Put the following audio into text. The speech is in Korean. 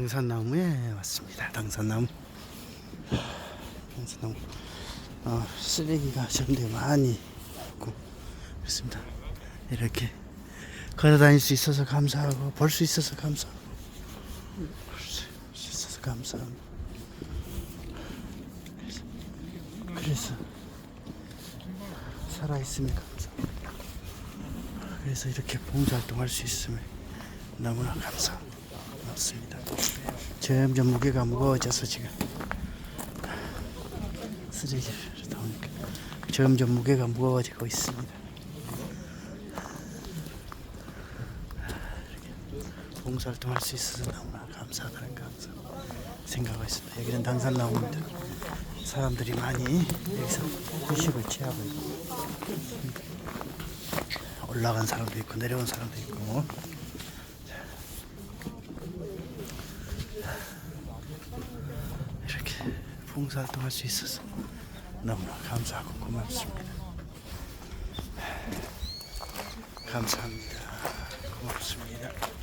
당산나무에 왔습니다. 당산나무. 당산나무. 어, 쓰레기가 전대 많이 있고 그렇습니다. 이렇게 걸어 다닐 수 있어서 감사하고 볼 수 있어서 감사하고 볼수 있어서 감사합니다. 그래서, 살아 있으면 감사합니다. 그래서 이렇게 봉사활동할 수 있으면 너무나 감사합니다. 점점 무게가 무거워져서 지금 쓰레기를 나오니까 점점 무게가 무거워지고 있습니다. 이렇게 봉사활동할 수 있어서 너무나 감사하다는 거 항상 생각하고 있습니다. 여기는 당산나무입니다. 사람들이 많이 여기서 휴식을 취하고 있고 올라간 사람도 있고 내려온 사람도 있고 봉사활동 할 수 있어서 너무나 감사하고 고맙습니다. 감사합니다. 고맙습니다.